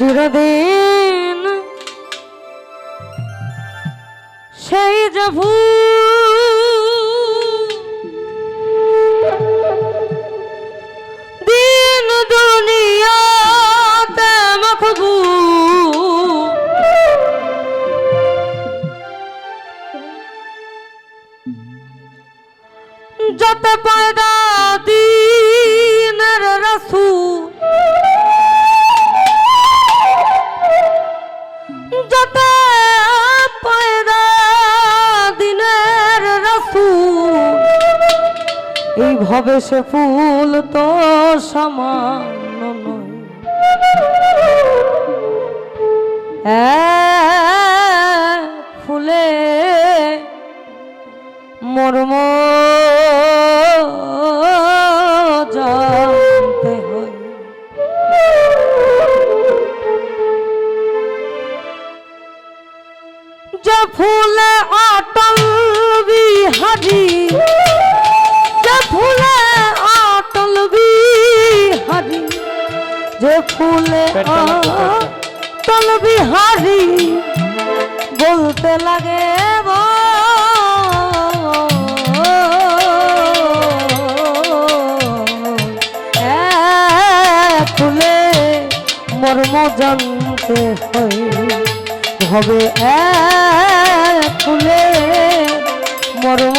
চিরদিন সেই যে ভূ ভবে সে ফুল তো সামান্য নয়। ফুলে মর্ম জানতে হয়। যে ফুলে অটল বিহারি যে ফুলে অটল বিহারি বলতে লাগে ফুলে মর্ম জানতে হয় হবে ফুলে মর্ম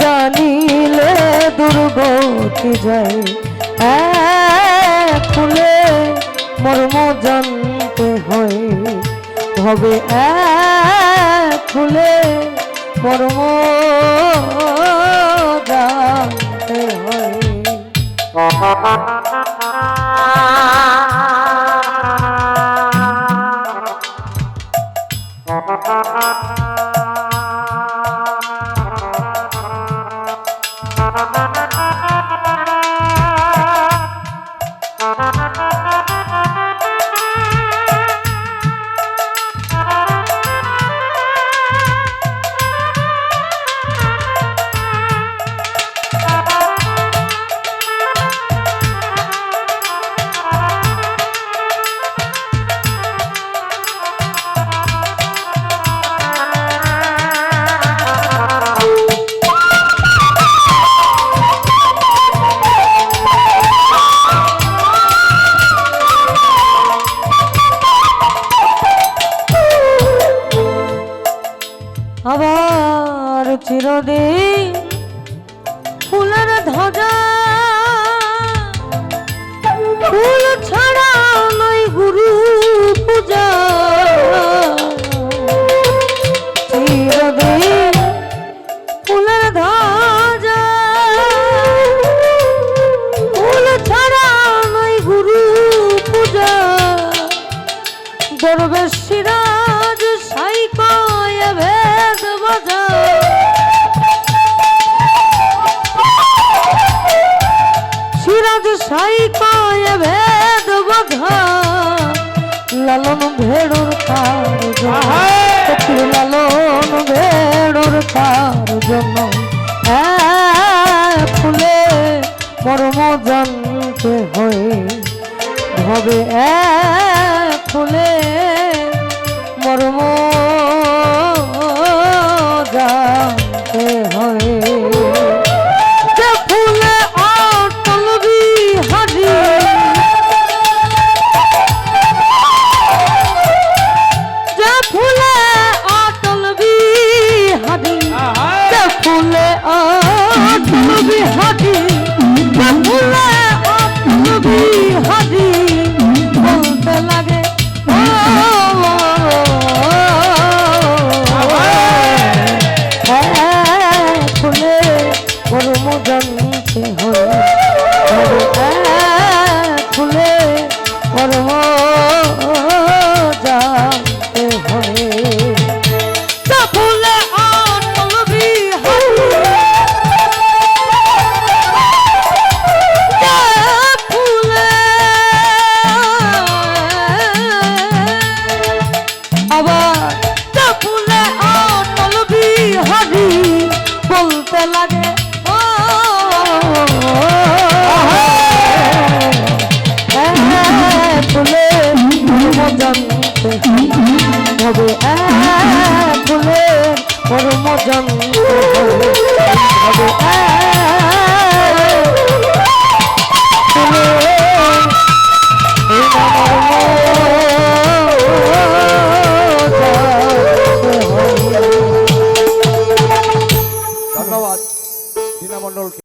জানিলে দুর্গতি যায়। ফুলে মর্ম জানতে হয়। হবে ফুলে মর্ম জানতে হয় আবার লালন ভেড়ুর সত্যি লালন ভেড়ুর তার জন্য ফুলে মর্ম জানতে হয়ে